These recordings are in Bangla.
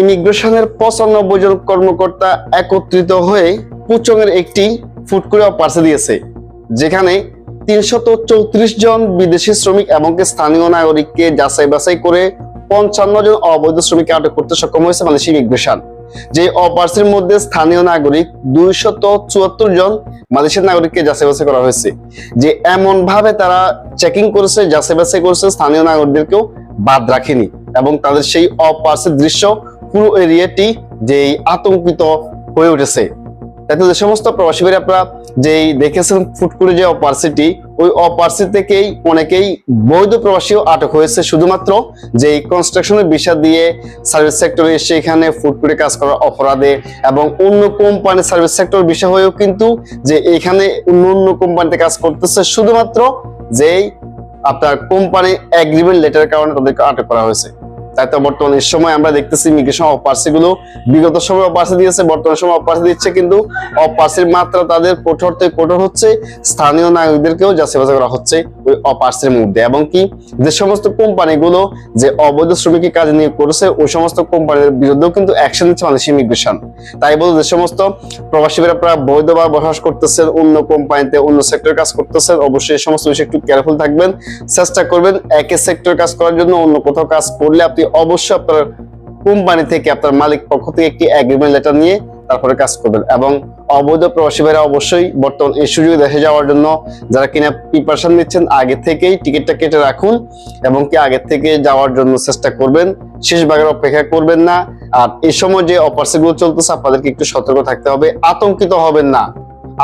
ইমিগ্রেশনের পঁচানব্বই জন কর্মকর্তা একত্রিত হয়ে পুচংয়ের একটি ফুড করে পার্সে দিয়েছে, যেখানে তিনশত চৌত্রিশ জন বিদেশি শ্রমিক এবং স্থানীয় নাগরিককে যাচাই বাছাই করে পঞ্চান্ন জন অবৈধ শ্রমিককে আটক করতে সক্ষম হয়েছে মালয়েশিয়া ইমিগ্রেশন। যে অপার্সের মধ্যে স্থানীয় নাগরিক দুইশত চুয়াত্তর জন মালয়েশিয়ার নাগরিককে যাচাই বাছাই করা হয়েছে, যে এমন ভাবে তারা চেকিং করেছে, যাচাই বাছাই করেছে, স্থানীয় নাগরিকদেরকেও বাদ রাখেনি এবং তাদের সেই অপার্সের দৃশ্য পুরো এরিয়াটি যেই আতঙ্কিত হয়ে উঠেছে। তাতে যে সমস্ত প্রবাসী ভাই আপনারা যেই দেখেছেন ফুটকুরি যে অপার্সিটি, ওই অপার্সি থেকেই অনেকেই বৈধ প্রবাসীও আটক হয়েছে। শুধুমাত্র যে কনস্ট্রাকশনের বিষয় দিয়ে সার্ভিস সেক্টরে এসে এখানে ফুটকুরি কাজ করার অপরাধে এবং অন্য কোম্পানি সার্ভিস সেক্টর বিষয় হয়েও কিন্তু যে এখানে অন্য অন্য কোম্পানিতে কাজ করতেছে। শুধুমাত্র যেই আপনার কোম্পানি এগ্রিমেন্ট লেটারের কারণে তাদেরকে আটক করা হয়েছে। তাই তো বর্তমানে সময় আমরা দেখতেছি ইমিগ্রেশন অপার্সি গুলো বিগত সময় অপার্সি দিয়েছে, বর্তমান সময় অপার্সি দিচ্ছে, কিন্তু অপার্সির মাত্রা তাদের কঠোর থেকে কঠোর হচ্ছে। স্থানীয় নাগরিকদেরকেও যাচাই বাছাই করা হচ্ছে ওই অপার্সির মধ্যে। এবং কি, যে সমস্ত কোম্পানিগুলো যে অবৈধ শ্রমিকের কাজে নিয়োগ করেছে, ওই সমস্ত কোম্পানির বিরুদ্ধেও কিন্তু অ্যাকশন নিচ্ছে বাংলাদেশ ইমিগ্রেশন তাই বলে যে সমস্ত প্রবাসী আপনারা বৈধভাবে বসবাস করতেছেন, অন্য কোম্পানিতে অন্য সেক্টরে কাজ করতেছেন, অবশ্যই এই সমস্ত বিষয়ে একটু কেয়ারফুল থাকবেন। চেষ্টা করবেন একই সেক্টর কাজ করার জন্য অন্য কোথাও কাজ করলে আপনি অবশ্যই আপনার কোম্পানি থেকে আপনার মালিক পক্ষ থেকে একটি এগ্রিমেন্ট লেটার নিয়ে তারপরে কাজ করবেন। এবং অবৈধ প্রবাসী ভাইরা অবশ্যই বর্তমান এই সুযোগে দেশে যাওয়ার জন্য যারা কিনা প্রিপারেশন নিচ্ছেন, আগে থেকেই টিকিটটা কেটে রাখুন এবং কি আগে থেকে যাওয়ার জন্য চেষ্টা করবেন। শেষ ভাগের অপেক্ষা করবেন না। আর এই সময় যে অপারেশন চলতেছে, আপনাদেরকে একটু সতর্ক থাকতে হবে। আতঙ্কিত হবেন না।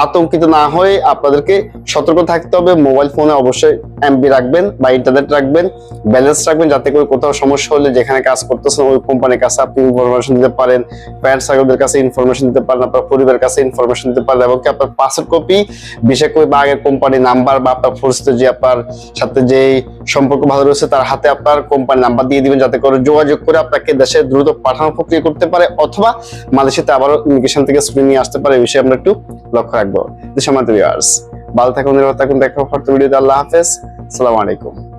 আতঙ্কিত না হয়ে আপনাদেরকে সতর্ক থাকতে হবে। মোবাইল ফোনে অবশ্যই এমবি রাখবেন বা ইন্টারনেট রাখবেন ব্যালেন্স রাখবেন যাতে করে কোথাও সমস্যা হলে যেখানে কাজ করতেছেন ওই কোম্পানির কাছে আপনি ইনফরমেশন দিতে পারেন প্যারেন্টস সার্কেলদের কাছে ইনফরমেশন দিতে পারেন, আপনার পরিবারের কাছে ইনফরমেশন দিতে পারেন এবং আপনার পাসপোর্ট কপি বিশেষ করে বা আগের কোম্পানির নাম্বার বা আপনার পরিচিত যে আপনার সাথে যে সম্পর্ক ভালো রয়েছে তার হাতে আপনার কোম্পানি নাম্বার দিয়ে দিবেন যাতে করে যোগাযোগ করে আপনাকে দেশে দ্রুত পাঠানোর প্রক্রিয়া করতে পারে অথবা মালয়েশিয়াতে আবারও ইমিগ্রেশন থেকে স্ক্রিন আসতে পারে। এই বিষয়ে আমরা একটু লক্ষ্য রাখব দেশমান্ত ভিউয়ার্স ভালো থাকুন নিরাপদ থাকুন দেখা হচ্ছে ভিডিওতে আল্লাহ হাফেজ। সালামালাইকুম আলাইকুম।